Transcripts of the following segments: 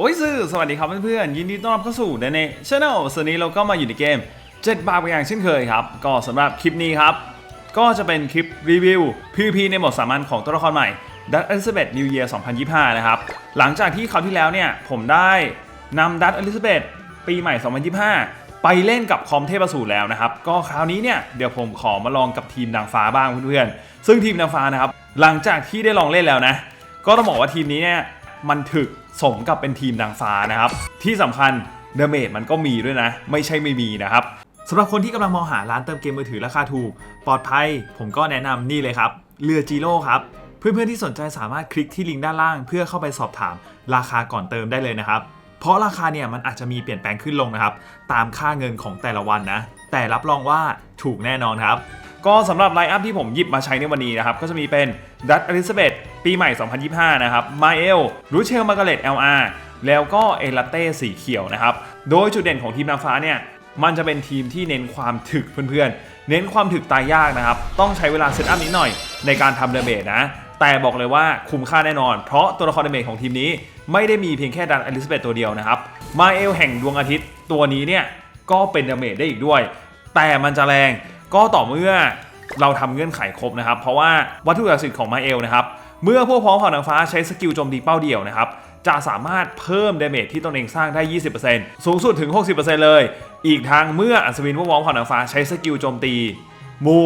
โอ้ยซื่อสวัสดีครับเพื่อนๆยินดีต้อนรับเข้าสู่ในในช anel ส่วนนี้เราก็มาอยู่ในเกม 7 บาทอย่างเช่นเคยครับ ก็สำหรับคลิปนี้ครับ ก็จะเป็นคลิปรีวิว PVP ในโหมดสามัญของตัวละครใหม่ Dutch Elizabeth New Year 2025 นะครับ หลังจากที่คราวที่แล้วเนี่ยผมได้นำ Dutch Elizabeth ปีใหม่ 2025 ไปเล่นกับคอมเทพสูตรแล้วนะครับ ก็คราวนี้เนี่ยเดี๋ยวผมขอมาลองกับทีมนางฟ้าบ้างเพื่อนๆซึ่งทีมนางฟ้านะครับหลังจากที่ได้ลองเล่นแล้วนะ ก็ต้องบอกว่าทีมนี้เนี่ยมันถึก สมกับเป็นทีมนางฟ้านะครับ ที่สำคัญเดเมจมันก็มีด้วยนะ ไม่ใช่ไม่มีนะครับสำหรับคนที่กำลังมองหาร้านเติมเกมมือถือราคาถูก ปลอดภัย ผมก็แนะนำนี่เลยครับเรือจีโร่ครับเพื่อนๆที่สนใจสามารถคลิกที่ลิงก์ด้านล่าง เพื่อเข้าไปสอบถามราคาก่อนเติมได้เลยนะครับ เพราะราคาเนี่ยมันอาจจะมีเปลี่ยนแปลงขึ้นลงนะครับ ตามค่าเงินของแต่ละวันนะ แต่รับรองว่าถูกแน่นอนครับ ก็สำหรับไลน์อัพที่ผมหยิบมาใช้ในวันนี้นะครับ ก็จะมีเป็นดัตอลิซาเบธปีใหม่ 2025 นะครับมาเอลรูเชลมาร์กาเร็ต LR แล้วก็เอลาเต้สีเขียวนะครับ โดยจุดเด่นของทีมนางฟ้าเนี่ยมันจะเป็นทีมที่เน้นความถึกเพื่อนๆ เน้นความถึกตายยากนะครับ ต้องใช้เวลาเซตอัพนิดหน่อยในการทำเดเมจนะ แต่บอกเลยว่าคุ้มค่าแน่นอน เพราะตัวละครเดเมจของทีมนี้ไม่ได้มีเพียงแค่ดันอลิซาเบธตัวเดียวนะครับ มาเอลแห่งดวงอาทิตย์ตัวนี้เนี่ยก็เป็นเดเมจได้อีกด้วย แต่มันจะแรง ก็ต่อเมื่อเราทำเงื่อนไขครบนะครับ เพราะว่าวัตถุศักดิ์สิทธิ์ของมาเอลนะครับ เมื่อพวกพ้องเผ่านางฟ้าใช้สกิลโจมตีเป้าเดี่ยวนะครับ จะสามารถเพิ่มเดเมจที่ตนเองสร้างได้ 20%สูงสุดถึง 60%เลย อีกทางเมื่ออัศวินพวกพ้องเผ่านางฟ้าใช้สกิลโจมตี มู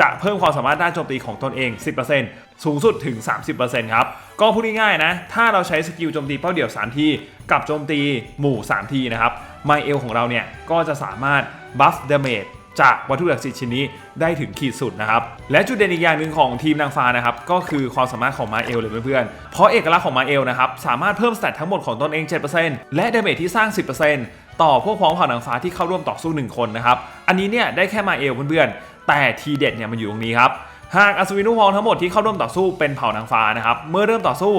จะเพิ่มความสามารถด้านโจมตีของตนเอง 10%สูงสุดถึง 30%ครับ ก็พูดง่ายๆนะ ถ้าเราใช้สกิลโจมตีเป้าเดี่ยว 3 ที กับโจมตีหมู่ 3 ทีนะครับ ไมเอลของเราเนี่ยก็จะสามารถบัฟเดเมจ จากวัตถุศักดิ์สิทธิ์ชิ้นนี้ได้ถึงขีดสุดนะครับ และจุดเด่นอีกอย่างหนึ่งของทีมนางฟ้านะครับ ก็คือความสามารถของมาเอลเลยเพื่อนๆ เพราะเอกลักษณ์ของมาเอลนะครับ สามารถเพิ่มสเตตทั้งหมดของตนเอง 7%และเดเมจที่สร้าง 10%ต่อพวกพ้องเผ่านางฟ้าที่เข้าร่วมต่อสู้ 1 คนนะครับ อันนี้เนี่ยได้แค่มาเอลเพื่อนๆ แต่ทีเด็ดเนี่ยมันอยู่ตรงนี้ครับ หากอัศวินุพองทั้งหมดที่เข้าร่วมต่อสู้เป็นเผ่านางฟ้านะครับ เมื่อเริ่มต่อสู้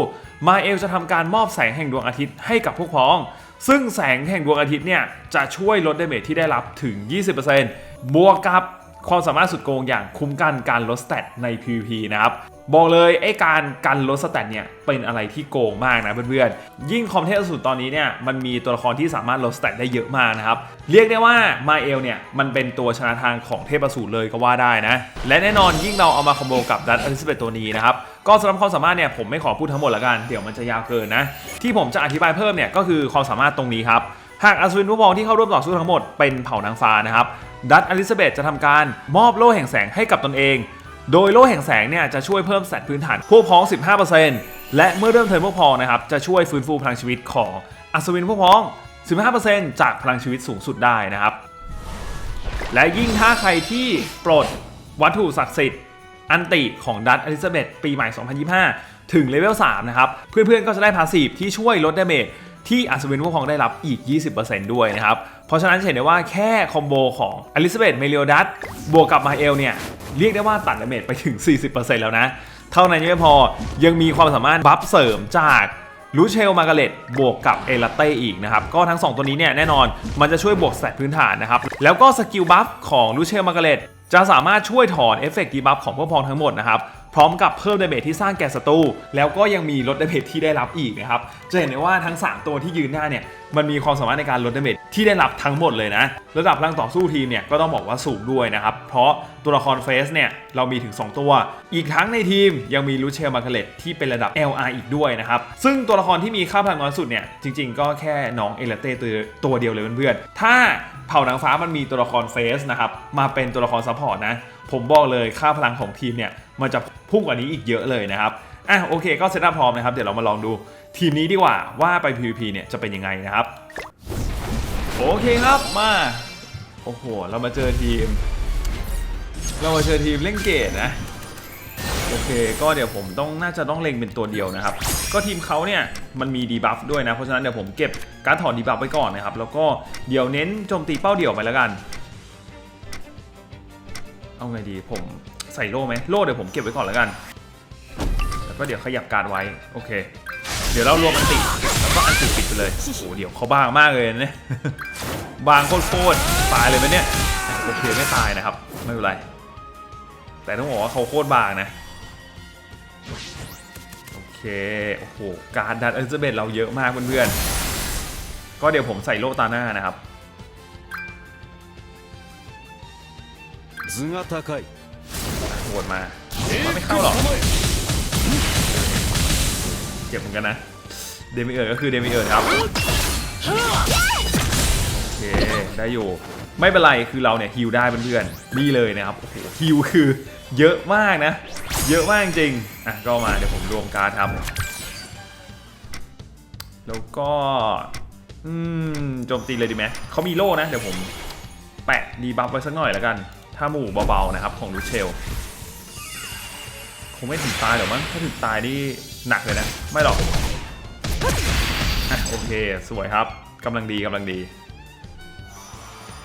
มาเอลจะทำการมอบแสงแห่งดวงอาทิตย์ให้กับพวกพ้อง ซึ่งแสงแห่งดวงอาทิตย์เนี่ยจะช่วยลดดาเมจที่ได้รับถึง 20%บวกกับความสามารถสุดโกงอย่างคุ้มกันการลดสเตตใน PVP นะครับ บอกเลยไอ้การกันลดสเตตเนี่ยเป็นอะไรที่โกงมากนะเพื่อนๆ ยิ่งคอมเทสสุดตอนนี้เนี่ยมันมีตัวละครที่สามารถลดสเตตได้เยอะมากนะครับ เรียกได้ว่ามาเอลเนี่ยมันเป็นตัวชนะทางของเทพสูตรเลยก็ว่าได้นะ และแน่นอนยิ่งเราเอามาคอมโบกับดัตอลิซาเบธตัวนี้นะครับ ก็สำหรับความสามารถเนี่ยผมไม่ขอพูดทั้งหมดละกันเดี๋ยวมันจะยาวเกินนะ ที่ผมจะอธิบายเพิ่มเนี่ยก็คือความสามารถตรงนี้ครับหากอัศวินผู้มองที่เข้าร่วมต่อสู้ทั้งหมดเป็นเผ่านางฟ้านะครับดัตอลิซาเบธจะทำการมอบโล่แห่งแสงให้กับตนเอง โดยโล่แห่งแสงเนี่ยจะช่วยเพิ่มสตพื้นฐานพวกพ้อง 15%และเมื่อเริ่มเทิร์นพวกพ้องนะครับจะช่วยฟื้นฟูพลังชีวิตของอัศวินพวกพ้อง 15%จากพลังชีวิตสูงสุดได้นะครับ และยิ่งถ้าใครที่ปลดวัตถุศักดิ์สิทธิ์ อันติของดัตอลิซาเบธปีใหม่ 2025 ถึงเลเวล 3 นะครับ เพื่อนๆ ก็จะได้พาสีฟที่ช่วยลดดาเมจที่อัศวินพวกพองได้รับอีก 20%ด้วยนะครับ เพราะฉะนั้นจะเห็นได้ว่าแค่คอมโบของอลิซาเบธเมเลียดัตบวกกับมาเอลเนี่ย เรียกได้ว่าตัดดาเมจไปถึง 40%แล้วนะ เท่านั้นยังไม่พอยังมีความสามารถบัฟเสริมจากลูเชลมาร์กเร็ตบวกกับเอลาเต้อีกนะครับ ก็ทั้ง 2 ตัวนี้เนี่ยแน่นอนมันจะช่วยบวกสตพื้นฐานนะครับ แล้วก็สกิลบัฟของลูเชลมาร์กเร็ต จะสามารถช่วยถอนเอฟเฟกต์ดีบัฟของพวกพองทั้งหมดนะครับพร้อมกับเพิ่มดาเมจที่สร้างแก่ศัตรูแล้วก็ยังมีลดดาเมจที่ได้รับอีกนะครับจะเห็นได้ว่าทั้ง 3 ตัวที่ยืนหน้าเนี่ยมันมีความสามารถในการลดดาเมจที่ได้รับทั้งหมดเลยนะ ระดับพลังต่อสู้ทีมเนี่ยก็ต้องบอกว่าสูงด้วยนะครับเพราะ ตัวละครเฟสเนี่ยเรามีถึง 2 ตัว อีกทั้งในทีมยังมีลูเชลมาร์กเร็ตที่เป็นระดับ LR อีกด้วยนะครับ ซึ่งตัวละครที่มีค่าพลังน้อยสุดเนี่ยจริง ๆ ก็แค่น้องเอลเต้ตัวตัวเดียวเลยเพื่อนๆ ถ้าเผ่านางฟ้ามันมีตัวละครเฟสนะครับมาเป็นตัวละครซัพพอร์ตนะผมบอกเลยค่าพลังของทีมเนี่ยมันจะพุ่งกว่านี้อีกเยอะเลยนะครับอะโอเคก็เซตอัพพร้อมนะครับเดี๋ยวเรามาลองดูทีมนี้ดีกว่าว่าไป PVP เนี่ยจะเป็นยังไงนะครับ โอเคครับมา โอ้โห เรามาเจอทีม เรามาเจอทีมเล่นเกตนะ โอเค ก็เดี๋ยวผมต้องน่าจะต้องเล็งเป็นตัวเดียวนะครับ ก็ทีมเขาเนี่ยมันมีดีบัฟด้วยนะ เพราะฉะนั้นเดี๋ยวผมเก็บการถอนดีบัฟไว้ก่อนนะครับ แล้วก็เดี๋ยวเน้นโจมตีเป้าเดี่ยวไปแล้วกัน เอาไงดีผมใส่โล่ไหมโล่เดี๋ยวผมเก็บไว้ก่อนแล้วกัน แล้วก็เดี๋ยวขยับการไว้ โอเค เดี๋ยวเรารวมอันติแล้วก็อันติปิดไปเลย โอ้โหเดี๋ยวเขาบางมากเลยนะเนี่ยบางโคตรๆตายเลยไหมเนี่ย โอเคไม่ตายนะครับ ไม่เป็นไร แต่ต้องบอกว่าเขาโคตรบางนะ โอเค โอ้โห การดันเอลิซาเบธเราเยอะมากเพื่อนๆ ก็เดี๋ยวผมใส่โล่ตาหน้านะครับ 頭が高い โหวตมามันไม่เข้าหรอกเจ็บเหมือนกันนะ เดมิเอิร์ดก็คือเดมิเอิร์ดครับ โอเค ได้อยู่ ไม่เป็นไรคือเราเนี่ยฮิวได้เพื่อนๆนี่เลยนะครับโอ้โหฮิวคือเยอะมากนะ เยอะมากจริงอะก็มาเดี๋ยวผมรวมการ์ดครับแล้วก็อืมโจมตีเลยดีไหมเขามีโล่นะ เดี๋ยวผมแปะดีบัฟไว้สักหน่อยแล้วกัน ถ้าหมู่เบาๆนะครับของลูเชลคงไม่ถึงตายหรอกมั้งถ้าถึงตายนี่หนักเลยนะ ไม่หรอกอโอเค สวยครับกำลังดีกำลังดี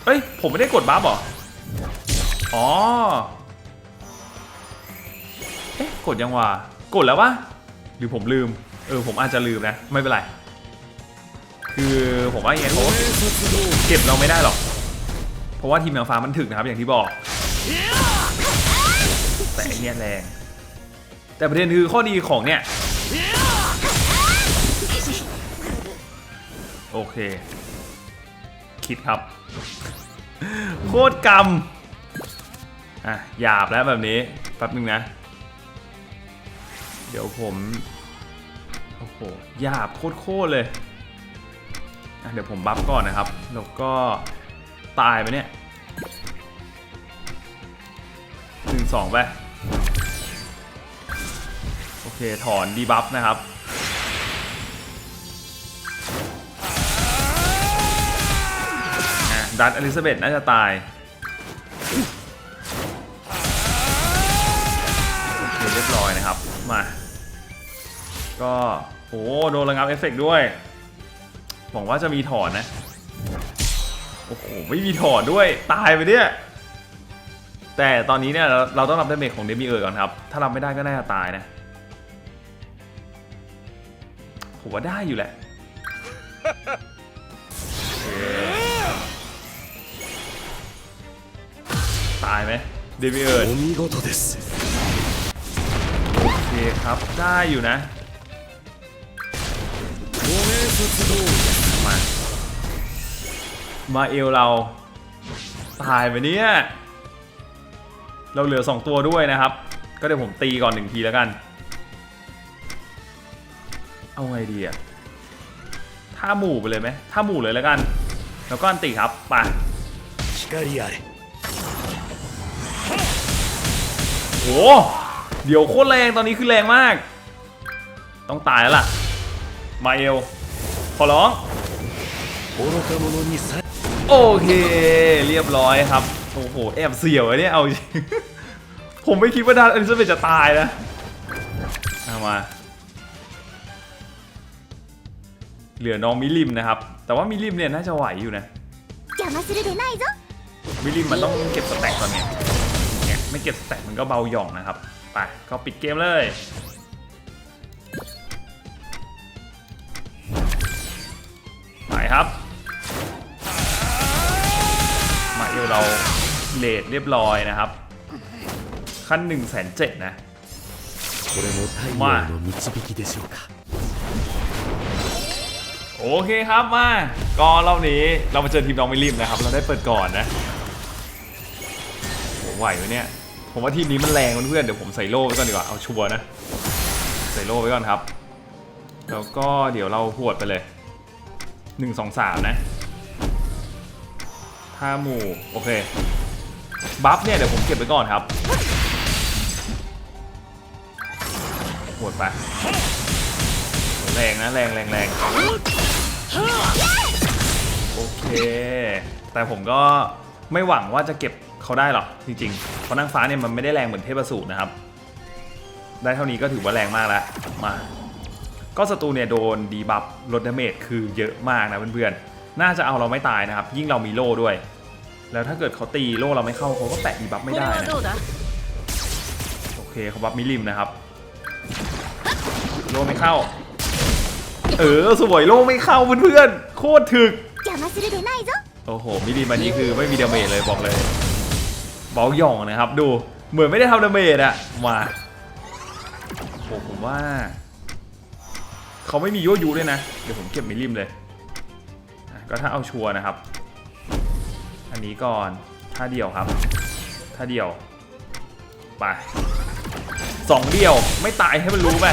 เอ้ย ผมไม่ได้กดบัฟหรอ อ๋อ เอ๊ะ กดยังวะ กดแล้ววะ หรือผมลืม เออ ผมอาจจะลืมนะ ไม่เป็นไร คือผมว่าอย่างไงเขาเก็บเราไม่ได้หรอก เพราะว่าทีมนางฟ้ามันถึกนะครับ อย่างที่บอก แต่เนี่ยแรง แต่ประเด็นคือข้อดีของเนี่ย โอเค คิดครับ โคตรกรรมอะหยาบแล้วแบบนี้แป๊บนึงนะ เดี๋ยวผมโอ้โหหยาบโคตรๆเลยอะเดี๋ยวผมบัฟก่อนนะครับ แล้วก็ตายไปเนี่ยหนึ่งสองไป โอเค ถอนดีบัฟนะครับ ดัตอลิซาเบธน่าจะตาย โอเคเรียบร้อยนะครับ มา ก็โอ้โดนระงับเอฟเฟกต์ด้วย หวังว่าจะมีถอนนะ โอ้โห ไม่มีถอนด้วย ตายไปเนี่ย แต่ตอนนี้เนี่ย เราเราต้องรับดาเมจของเดมิเออร์ก่อนครับ ถ้ารับไม่ได้ก็น่าจะตายนะผมว่าได้อยู่แหละ ตายไหมเดมิเออร์ お見事です โอเคครับ ได้อยู่นะ ご明察通り มา มาเอลเรา ตายไปเนี่ย เราเหลือ 2 ตัวด้วยนะครับ ก็เดี๋ยวผมตีก่อนหนึ่งทีแล้วกัน เอาไงดีอะท่าหมู่ไปเลยไหมท่าหมู่เลยแล้วกัน แล้วก็อันติครับไป 光あれ โหเดี๋ยวโคตรแรงตอนนี้คือแรงมาก ต้องตายแล้วล่ะ มาเอล ขอร้อง โอเค เรียบร้อยครับ โอ้โห แอบเสียวไอ้นี่เอาผมไม่คิดว่าดานอลิซาเบธจะตายนะามา เหลือน้องมิลิมนะครับ แต่ว่ามิลิมเนี่ยน่าจะไหวอยู่นะมิลิมมันต้องเก็บสแต็ก่อนนี้ ไม่เก็บแตกมันก็เบาหย่องนะครับ ไปก็ปิดเกมเลย ไปครับ มาเอวเราเลดเรียบร้อยนะครับ ขั้น1นึ่งแสนเจ็ดนะมาโอเคครับมา ก็รอบนี้เรามาเจอทีมน้องไม่รีบนะครับ เราได้เปิดก่อนนะไหวไหมเนี่ย ผมว่าทีมนี้มันแรงเพื่อนเดี๋ยวผมใส่โล่ไว้ก่อนดีกว่าเอาชัวร์นะ ใส่โล่ไว้ก่อนครับ แล้วก็เดี๋ยวเราหวดไปเลย1 2 3นะถ้าหมู่โอเคบัฟเนี่ยเดี๋ยวผมเก็บไว้ก่อนครับหวดไปแรงนะแรงแรงแรงโอเค แต่ผมก็ไม่หวังว่าจะเก็บ เขาได้หรอจริงๆเพราะนางฟ้าเนี่ยมันไม่ได้แรงเหมือนเทพสูตรนะครับ ได้เท่านี้ก็ถือว่าแรงมากแล้วมาก็ศัตรูเนี่ยโดนดีบัฟลดดาเมจคือเยอะมากนะเพื่อนๆ น่าจะเอาเราไม่ตายนะครับ ยิ่งเรามีโล่ด้วย แล้วถ้าเกิดเขาตีโล่เราไม่เข้าเขาก็แปะดีบัฟไม่ได้นะโอเคเขาบัฟมิลิมนะครับโล่ไม่เข้า เออสวยโล่ไม่เข้าเพื่อนๆโคตรถึกโอ้โหมิลิมอันนี้คือไม่มีดาเมจเลยบอกเลย บาหย่องนะครับดูเหมือนไม่ได้ทำดาเมจอะมาโอ้ผมว่า เขาไม่มีโยยุด้วยนะ เดี๋ยวผมเก็บมิลิมเลยก็ถ้าเอาชัวร์นะครับ อันนี้ก่อนท่าเดียวครับท่าเดียวไปสองเดียวไม่ตายให้มันรู้ไป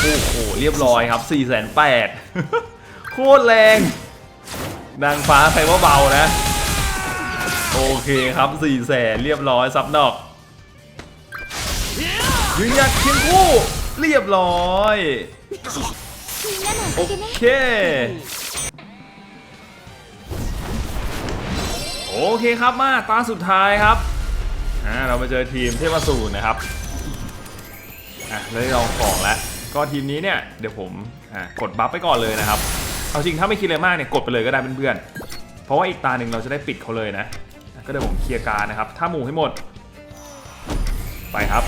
โอ้โหเรียบร้อยครับ4ี่แสนแปดโคตรแรง นางฟ้าใครว่าเบานะ โอเคครับสี่แสนเรียบร้อยซับดอกยืนยักเคียงคู่เรียบร้อย โอเค โอเคครับมาตาสุดท้ายครับอ่เรามาเจอทีมเทพสูรนะครับอะเลยลองของแล้วก็ทีมนี้เนี่ยเดี๋ยวผมกดบัฟไปก่อนเลยนะครับ เอาจริงถ้าไม่คิดอะไรมากเนี่ยกดไปเลยก็ได้เพื่อนๆเพราะว่าอีกตาหนึ่งเราจะได้ปิดเขาเลยนะ ก็เดี๋ยวผมเคลียร์การนะครับ ถ้าหมู่ให้หมด ไปครับ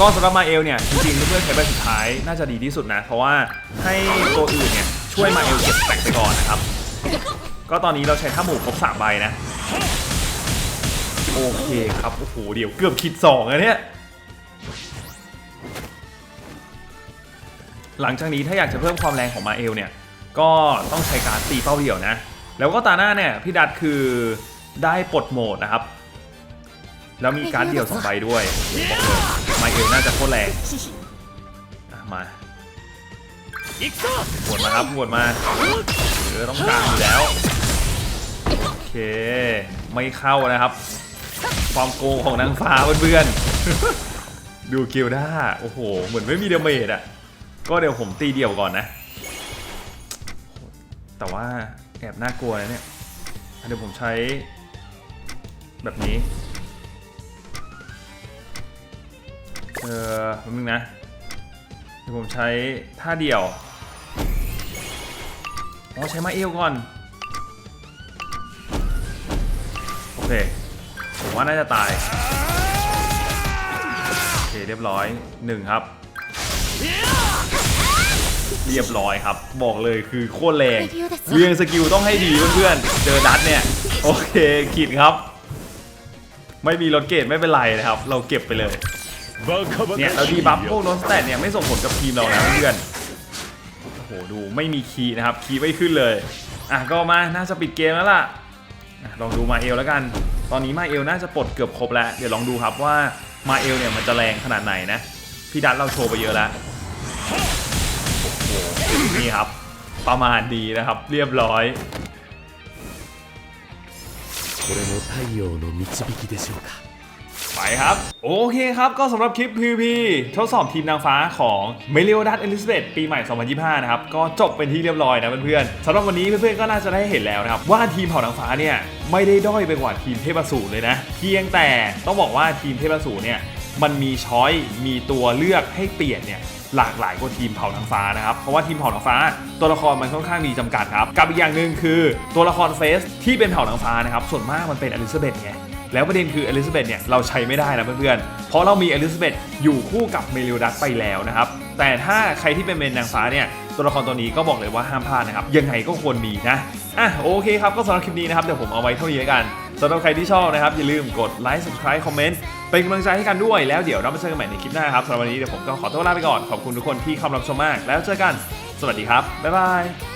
ก็สำหรับมาเอลเนี่ยจริงๆเพื่อนๆใช้ใบสุดท้ายน่าจะดีที่สุดนะ เพราะว่าให้ตัวอื่นเนี่ยช่วยมาเอลเก็บแตกไปก่อนนะครับ ก็ตอนนี้เราใช้ท่าหมู่ครบ3ใบนะโอเคครับโอ้โหเดี๋ยวเกือบคิด2อะเนี่ยหลังจากนี้ถ้าอยากจะเพิ่มความแรงของมาเอลเนี่ย ก็ต้องใช้การดตีเป้าเดี่ยวนะ แล้วก็ตาหน้าเนี่ยพี่ดัดคือได้ปลดโหมดนะครับ แล้วมีการดเดี่ยวสองใบด้วยบอกเลยมาเอลน่าจะโคตรแรงอะมาหวดมาครับหวดมาเออต้องการอยู่แล้วโอเคไม่เข้านะครับ ความโกงของนางฟ้าเพื่อนๆดูกิลด้าโอ้โห เหมือนไม่มีเดาเมจอะ ก็เดี๋ยวผมตีเดี่ยวก่อนนะ แต่ว่าแอบน่ากลัวนะเนี่ยเดี๋ยวผมใช้แบบนี้ เออแป๊บนึงนะ เดี๋ยวผมใช้ท่าเดี่ยว อ๋อ ใช้มาเอวก่อน โอเค ผมว่าน่าจะตาย โอเค เรียบร้อยหนึ่งครับ เรียบร้อยครับ บอกเลยคือโคตรแรงเรียงสกิลต้องให้ดีเพื่อนเจอดัตเนี่ย โอเคขีดครับ ไม่มีรถเกตไม่เป็นไรนะครับ เราเก็บไปเลยเนี่ยเราดีบัฟพวกนอนสแตทเนี่ยไม่ส่งผลกับทีมเรานะเพื่อนโอ้โหดูไม่มีคีนะครับคีไม่ขึ้นเลยอะก็มาน่าจะปิดเกมแล้วล่ะลองดูมาเอลแล้วกัน ตอนนี้มาเอลน่าจะปลดเกือบครบแล้ว เดี๋ยวลองดูครับว่ามาเอลเนี่ยมันจะแรงขนาดไหนนะ พี่ดัตเราโชว์ไปเยอะแล้ว นี่ครับ ประมาณดีนะครับเรียบร้อยไปครับ โอเคครับก็สำหรับคลิปพีพีทดสอบทีมนางฟ้าของเมลิโอดัสเอลิซาเบธปีใหม่ 2025 นะครับ ก็จบเป็นที่เรียบร้อยนะเพื่อนๆสำหรับวันนี้เพื่อนๆก็น่าจะได้เห็นแล้วนะครับ ว่าทีมเผ่านางฟ้าเนี่ย ไม่ได้ด้อยไปกว่าทีมเทพสูรเลยนะ เพียงแต่ต้องบอกว่าทีมเทพสูรเนี่ย มันมีช้อยมีตัวเลือกให้เปลี่ยนเนี่ยหลากหลายกว่าทีมเผ่านางฟ้านะครับเพราะว่าทีมเผ่านางฟ้า ตัวละครมันค่อนข้างมีจำกัดครับกับอีกอย่างหนึ่งคือตัวละครเฟสที่เป็นเผ่านางฟ้านะครับส่วนมากมันเป็นอลิซาเบธไงแล้วประเด็นคืออลิซาเบธเนี่ยเราใช้ไม่ได้นะเพื่อนๆเพราะเรามีอลิซาเบธอยู่คู่กับเมลิโอดัสไปแล้วนะครับแต่ถ้าใครที่เป็นเมนนางฟ้าเนี่ยตัวละครตัวนี้ก็บอกเลยว่าห้ามพลาดนะครับยังไงก็ควรมีนะอะโอเคครับก็สำหรับคลิปนี้นะครับเดี๋ยวผมเอาไว้เท่านี้แล้วกัน สำหรับใครที่ชอบนะครับ อย่าลืมกดไลค์ subscribe คอมเมนต์เป็นกำลังใจให้กันด้วยแล้วเดี๋ยวเรามาเจอกันใหม่ในคลิปหน้าครับสำหรับวันนี้เดี๋ยวผมก็ขอตัวลาไปก่อนขอบคุณทุกคนที่เข้ามารับชมมาก แล้วเจอกัน สวัสดีครับบ๊ายบาย